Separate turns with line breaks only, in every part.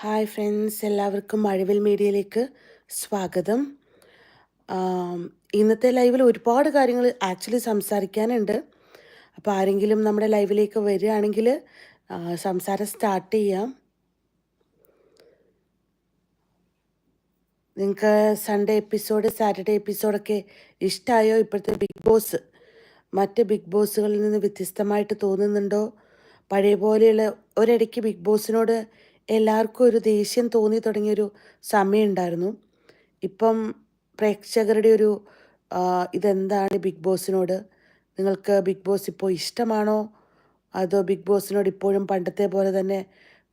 Hi friends എല്ലാവർക്കും മഴവിൽ മീഡിയയിലേക്ക് സ്വാഗതം. ഇന്നത്തെ ലൈവിൽ ഒരുപാട് കാര്യങ്ങൾ ആക്ച്വലി സംസാരിക്കാനുണ്ട്. അപ്പോൾ ആരെങ്കിലും നമ്മുടെ ലൈവിലേക്ക് വരികയാണെങ്കിൽ സംസാരം സ്റ്റാർട്ട് ചെയ്യാം. നിങ്ങൾക്ക് സൺഡേ എപ്പിസോഡ് സാറ്റർഡേ എപ്പിസോഡൊക്കെ ഇഷ്ടമായോ ഇപ്പോഴത്തെ ബിഗ് ബോസ് മറ്റ് ബിഗ് ബോസുകളിൽ നിന്ന് വ്യത്യസ്തമായിട്ട് തോന്നുന്നുണ്ടോ? പഴയ പോലെയുള്ള ഒരിടയ്ക്ക് ബിഗ് ബോസിനോട് എല്ലാവർക്കും ഒരു ദേഷ്യം തോന്നി തുടങ്ങിയൊരു സമയമുണ്ടായിരുന്നു ഇപ്പം പ്രേക്ഷകരുടെ ഒരു ഇതെന്താണ് ബിഗ് ബോസിനോട്? നിങ്ങൾക്ക് ബിഗ് ബോസ് ഇപ്പോൾ ഇഷ്ടമാണോ? അതോ ബിഗ് ബോസിനോട് ഇപ്പോഴും പണ്ടത്തെ പോലെ തന്നെ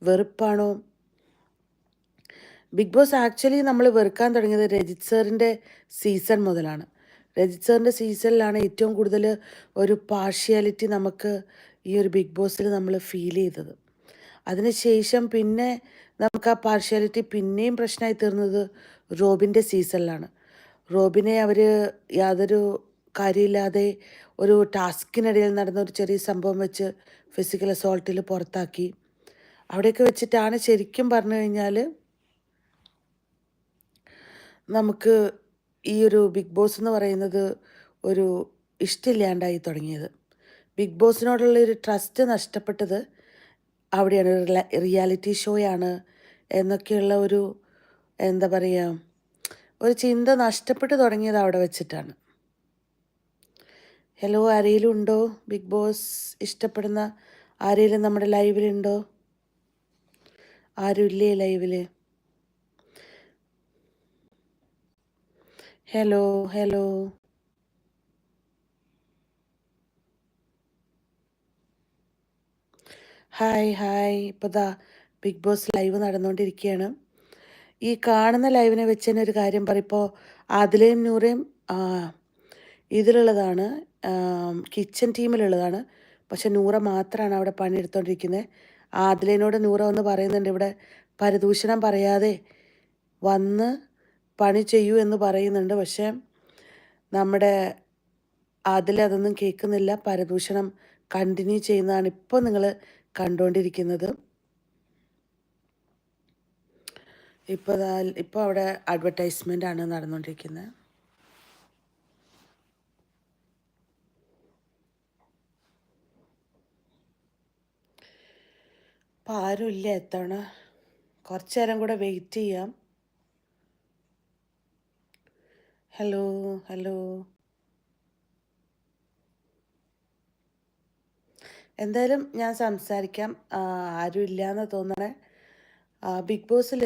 വെറുപ്പാണോ? ബിഗ് ബോസ് ആക്ച്വലി നമ്മൾ വെറുക്കാൻ തുടങ്ങിയത് രജിത് സാറിന്റെ സീസൺ മുതലാണ്. രജിത് സാറിന്റെ സീസണിലാണ് ഏറ്റവും കൂടുതൽ ഒരു പാർഷ്യാലിറ്റി നമുക്ക് ഈ ഒരു ബിഗ് ബോസിൽ നമ്മൾ ഫീൽ ചെയ്തത്. അതിനുശേഷം പിന്നെ നമുക്ക് ആ പാർഷ്യാലിറ്റി പിന്നെയും പ്രശ്നമായി തീർന്നത് റോബിന്റെ സീസണിലാണ് റോബിനെ അവർ യാതൊരു കാര്യമില്ലാതെ ഒരു ടാസ്കിനിടയിൽ നടന്ന ഒരു ചെറിയ സംഭവം വെച്ച് ഫിസിക്കൽ അസോൾട്ടിൽ പുറത്താക്കി. അവിടെയൊക്കെ വെച്ചിട്ടാണ് ശരിക്കും പറഞ്ഞു കഴിഞ്ഞാൽ നമുക്ക് ഈ ഒരു ബിഗ് ബോസ് എന്ന് പറയുന്നത് ഒരു ഇഷ്ടമില്ലാണ്ടായി തുടങ്ങിയത്. ബിഗ് ബോസിനോടുള്ള ഒരു ട്രസ്റ്റ് നഷ്ടപ്പെട്ടത് അവിടെയാണ് റിയാലിറ്റി ഷോയാണ് എന്നൊക്കെയുള്ള ഒരു എന്താ പറയുക ഒരു ചിന്ത നഷ്ടപ്പെട്ടു തുടങ്ങിയത് അവിടെ വെച്ചിട്ടാണ്. ഹലോ ആരെങ്കിലും ഉണ്ടോ? ബിഗ് ബോസ് ഇഷ്ടപ്പെടുന്ന ആരെങ്കിലും നമ്മുടെ ലൈവിലുണ്ടോ ആരുമില്ലേ ലൈവിൽ ഹലോ ഹലോ ഹായ് ഹായ്. ഇപ്പോൾ ദാ ബിഗ് ബോസ് ലൈവ് നടന്നുകൊണ്ടിരിക്കുകയാണ് ഈ കാണുന്ന ലൈവിനെ വെച്ച് തന്നെ ഒരു കാര്യം പറയും ആദിലയും നൂറയും നൂറേയും ഇതിലുള്ളതാണ് കിച്ചൺ ടീമിലുള്ളതാണ്. പക്ഷെ നൂറ മാത്രമാണ് അവിടെ പണിയെടുത്തോണ്ടിരിക്കുന്നത് ആദിലേനോട് നൂറ ഒന്ന് പറയുന്നുണ്ട് ഇവിടെ പരദൂഷണം പറയാതെ വന്ന് പണി ചെയ്യൂ എന്ന് പറയുന്നുണ്ട്. പക്ഷേ നമ്മുടെ അതിലതൊന്നും കേൾക്കുന്നില്ല. പരദൂഷണം കണ്ടിന്യൂ ചെയ്യുന്നതാണ്. ഇപ്പോൾ നിങ്ങൾ കണ്ടുകൊണ്ടിരിക്കുന്നത് ഇപ്പോൾ ഇപ്പോൾ അവിടെ അഡ്വർടൈസ്മെന്റ് ആണ് നടന്നുകൊണ്ടിരിക്കുന്നത് അപ്പോൾ ആരും ഇല്ല എത്തണ. കുറച്ച് നേരം കൂടെ വെയിറ്റ് ചെയ്യാം. ഹലോ ഹലോ എന്തായാലും ഞാൻ സംസാരിക്കാം. ആരും ഇല്ലയെന്ന് തോന്നണേ. ബിഗ് ബോസിൽ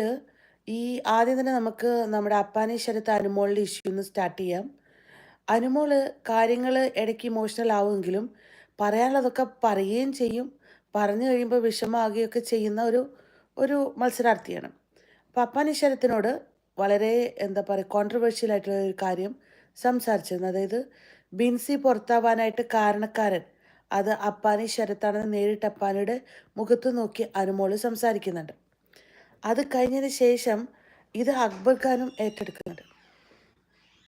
ഈ ആദ്യം തന്നെ നമുക്ക് നമ്മുടെ അപ്പാനി ശരത്ത് അനുമോളുടെ ഇഷ്യൂ ഒന്ന് സ്റ്റാർട്ട് ചെയ്യാം. അനുമോൾ കാര്യങ്ങൾ ഇടയ്ക്ക് ഇമോഷണൽ ആവുമെങ്കിലും പറയാനുള്ളതൊക്കെ പറയുകയും ചെയ്യും. പറഞ്ഞു കഴിയുമ്പോൾ വിഷമമാകുകയൊക്കെ ചെയ്യുന്ന ഒരു ഒരു മത്സരാർത്ഥിയാണ്. അപ്പോൾ അപ്പാനീശ്വരത്തിനോട് വളരെ എന്താ പറയുക കോൺട്രവേഴ്ഷ്യൽ ആയിട്ടുള്ള ഒരു കാര്യം സംസാരിച്ചിരുന്നു. അതായത് ബിൻസി പുറത്താവാനായിട്ട് കാരണക്കാരൻ അത് അപ്പാനെ ശരത്താണെന്ന് നേരിട്ട് അപ്പാനിയുടെ മുഖത്ത് നോക്കി അനുമോൾ സംസാരിക്കുന്നുണ്ട്. അത് കഴിഞ്ഞതിന് ശേഷം ഇത് അക്ബർ ഖാനും ഏറ്റെടുക്കുന്നുണ്ട്.